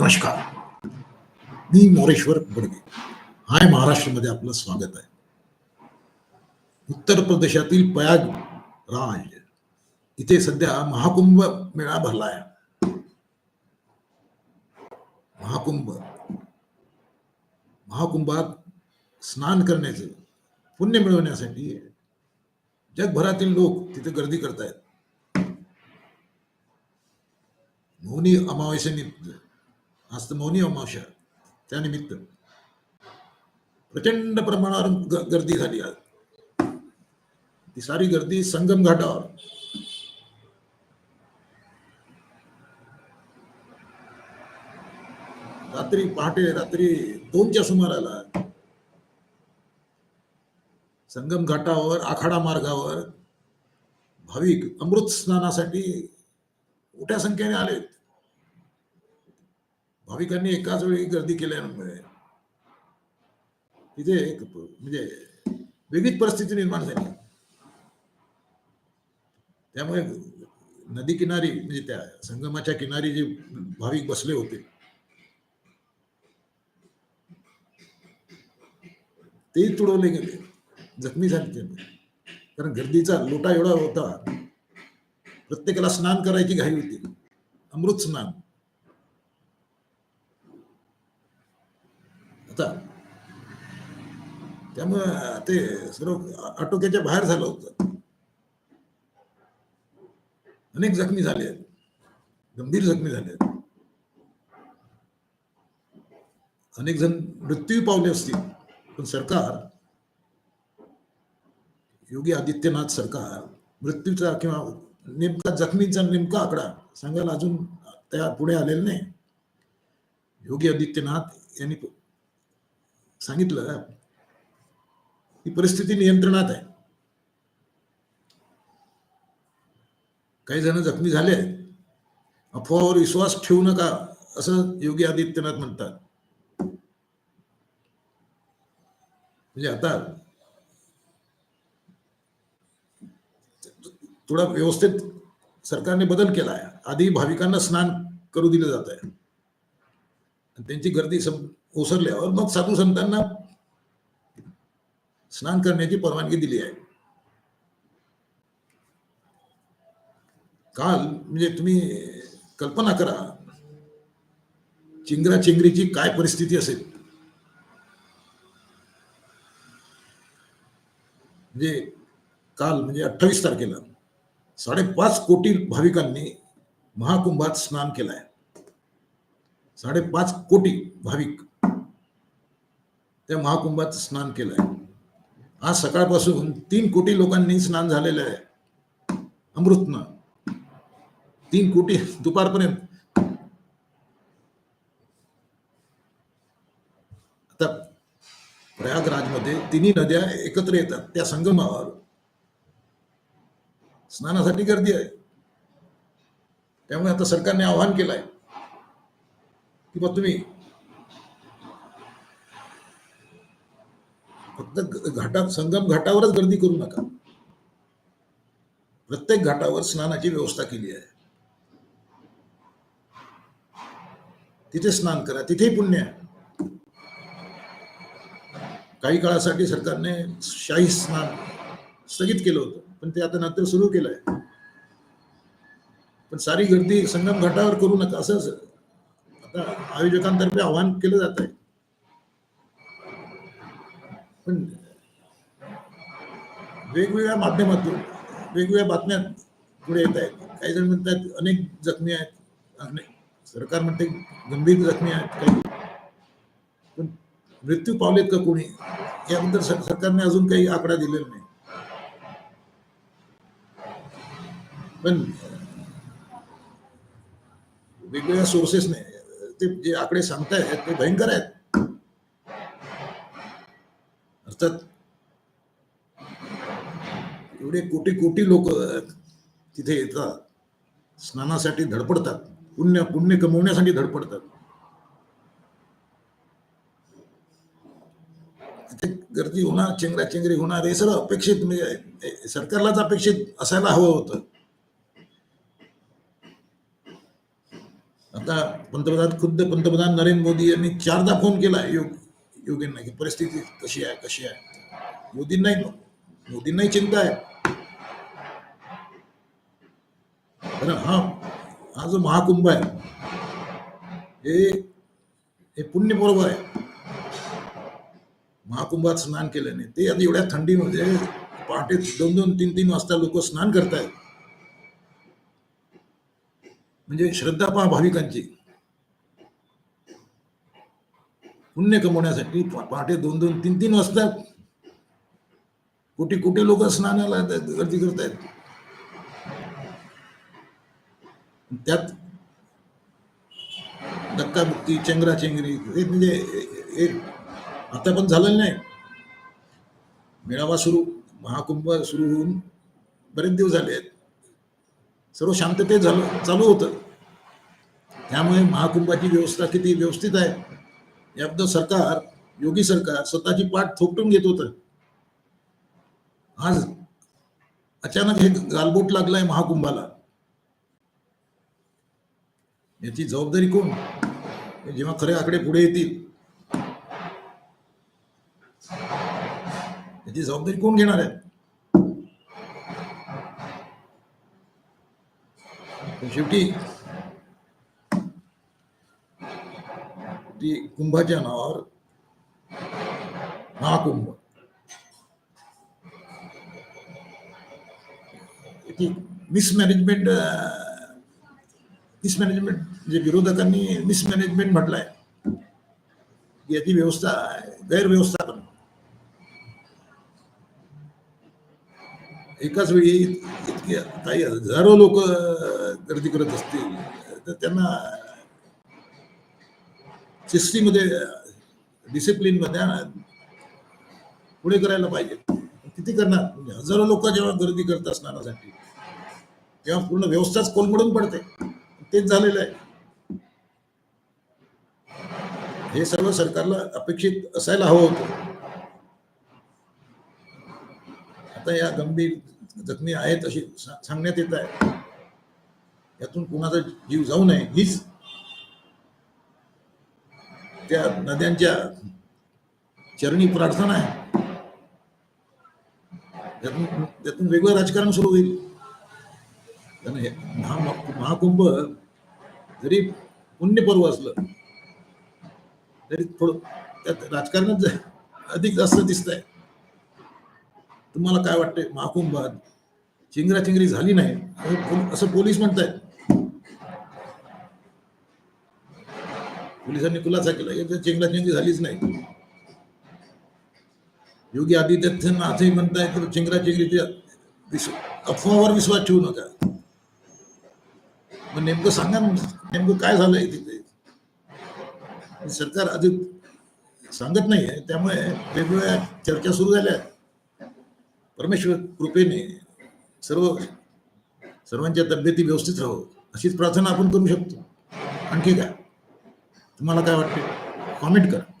नमस्कार. मी मोरेश्वर बडगे हाय महाराष्ट्रमध्ये आपलं स्वागत आहे. उत्तर प्रदेशातील पयाग राज. इथे सध्या महाकुंभ मेळा भरला आहे महाकुंभ. महाकुंभात स्नान करण्याचं पुण्य मिळवण्यासाठी जगभरातील लोक तिथे गर्दी करतायत. मौनी अमावस्येनिमित्त आज तर त्यानिमित्त प्रचंड प्रमाणावर गर्दी झाली आज ती सारी गर्दी संगम घाटावर रात्री पहाटे रात्री दोनच्या सुमाराला संगम घाटावर आखाडा मार्गावर भाविक अमृत स्नानासाठी मोठ्या संख्येने आलेत भाविकांनी एकाच वेळी गर्दी केल्यामुळे तिथे एक म्हणजे वेगळीच परिस्थिती निर्माण झाली. त्यामुळे नदी किनारी म्हणजे त्या संगमाच्या किनारी जे भाविक बसले होते तेही तुडवले गेले. जखमी झाले ते. कारण गर्दीचा लोटा एवढा होता प्रत्येकाला स्नान करायची घाई होती. अमृत स्नान. आता त्यामुळं ते सर्व आटोक्याच्या बाहेर झालं होतं. अनेक जखमी झाले आहेत. गंभीर जखमी झाले आहेत. अनेक जण मृत्यू पावले असतील पण सरकार योगी आदित्यनाथ सरकार मृत्यूचा किंवा नेमका जखमींचा नेमका आकडा सांगायला अजून त्या पुढे आलेला नाही. योगी आदित्यनाथ यांनी सांगितलं ही परिस्थिती नियंत्रणात आहे. काही जण जखमी झाले अफवावर विश्वास ठेवू नका असं योगी आदित्यनाथ म्हणतात. म्हणजे आता थोडा व्यवस्थित सरकारने बदल केला आहे आधी भाविकांना स्नान करू दिलं जात आहे त्यांची गर्दी ओसरल्यावर मग साधू संतांना स्नान करण्याची परवानगी दिली आहे काल म्हणजे तुम्ही कल्पना करा चिंगरा चिंगरीची काय परिस्थिती असेल? म्हणजे काल, म्हणजे अठ्ठावीस तारखेला साडेपाच कोटी भाविकांनी महाकुंभात स्नान केलं आहे साडेपाच कोटी भाविक त्या महाकुंभात स्नान केलं आहे आज सकाळपासून तीन कोटी लोकांनी स्नान झालेलं आहे. अमृतनं. तीन कोटी दुपारपर्यंत. आता प्रयागराजमध्ये तिन्ही नद्या एकत्र येतात त्या संगमावर. स्नानासाठी गर्दी आहे. त्यामुळे आता सरकारने आवाहन केलंय की बा तुम्ही फक्त घाटात संगम घाटावरच गर्दी करू नका. प्रत्येक घाटावर स्नानाची व्यवस्था केली आहे. तिथे स्नान करा तिथेही पुण्य आहे. काही काळासाठी सरकारने शाही स्नान स्थगित केलं होतं पण ते आता नंतर सुरू केलंय. पण सारी गर्दी संगम घाटावर करू नका असं आता आयोजकांतर्फे आवाहन केलं जात आहे पण वेगवेगळ्या माध्यमातून वेगवेगळ्या बातम्या पुढे येत आहेत. काही जण म्हणतात अनेक जखमी आहेत. अनेक सरकार म्हणते गंभीर जखमी आहेत काही. पण मृत्यू पावलेत का कोणी? याबद्दल सरकारने अजून काही आकडा दिलेला नाही. पण वेगवेगळ्या सोर्सेसने ते जे आकडे सांगतायत ते भयंकर आहेत. असतात. एवढे कोटी कोटी लोक तिथे येतात. स्नानासाठी धडपडतात. पुण्य पुण्य कमवण्यासाठी धडपडतात. तिथे गर्दी होणार चेंगराचेंगरी होणार हे सर्व अपेक्षित म्हणजे सरकारलाच अपेक्षित असायला हवं होतं. आता पंतप्रधान खुद्द पंतप्रधान नरेंद्र मोदी यांनी चारदा फोन केला योग योगींना की परिस्थिती कशी आहे कशी आहे? मोदींनाही मोदींनाही चिंता आहे. कारण हा हा जो महाकुंभ आहे हे हे पुण्य बरोबर आहे. महाकुंभात स्नान केल्याने ते आता एवढ्या थंडीमध्ये पहाटे दोन दोन तीन तीन वाजता लोक स्नान करतायत. म्हणजे श्रद्धा पहा भाविकांची. पुण्य कमवण्यासाठी पहाटे दोन दोन तीन तीन वाजता कुठे कुठे लोक स्नानाला येतात, गर्दी करतायत. त्यात धक्काबुक्की चेंगराचेंगरी हे म्हणजे एक आता पण झालेलं नाही. मेळावा सुरू महाकुंभ सुरू होऊन बरेच दिवस झाले आहेत. सर्व शांततेत झालं चालू होतं. त्यामुळे महाकुंभाची व्यवस्था किती व्यवस्थित आहे? याबद्दल सरकार योगी सरकार स्वतःची पाठ थोपटून घेत होतं. आज अचानक हे गालबोट लागलाय महाकुंभाला. याची जबाबदारी कोण? जेव्हा खरे आकडे पुढे येतील. याची जबाबदारी कोण घेणार आहे? शेवटी ती कुंभाच्या नावावर महाकुंभ. मिसमॅनेजमेंट मिसमॅनेजमेंट म्हणजे विरोधकांनी मिसमॅनेजमेंट म्हटलंय, याची व्यवस्था गैरव्यवस्थापन एकाच वेळी इतके लोक गर्दी करत असतील त्यांना शिस्तीमध्ये डिसिप्लिनमध्ये पुढे करायला पाहिजे. किती करणार? म्हणजे हजारो लोक जेव्हा गर्दी करत असणारासाठी तेव्हा पूर्ण व्यवस्थाच कोलमडून पडते. तेच झालेलं आहे. हे सर्व सरकारला अपेक्षित असायला हवं होतं. आता या गंभीर जखमी आहेत अशी सांगण्यात येत आहे. यातून कोणाचा जीव जाऊ नये हीच त्या नद्यांच्या चरणी प्रार्थना आहे. त्यातून त्यातून वेगळं राजकारण सुरू होईल. महाकुंभ जरी पुण्यपर्व असलं तरी थोडं त्यात राजकारणच अधिक जास्त दिसत आहे तुम्हाला काय वाटतंय? महाकुंभात चिंगराचिंगरी झाली नाही असं असं पोलीस म्हणतायत. पोलिसांनी खुलासा केला. की चिंगराचिंगरी झालीच नाही. योगी आदित्यनाथही असंही की तर विश्व अफवावर विश्वास ठेवू नका. मग नेमकं सांगा ना नेमकं काय झालंय तिथे? सरकार अधिक सांगत नाहीये त्यामुळे वेगवेगळ्या चर्चा सुरू झाल्या. आहेत. परमेश्वर कृपेने सर्व सर्वांच्या तब्येती व्यवस्थित राहो. अशीच प्रार्थना आपण करू शकतो. आणखी काय? तुम्हाला काय वाटते? कॉमेंट करा.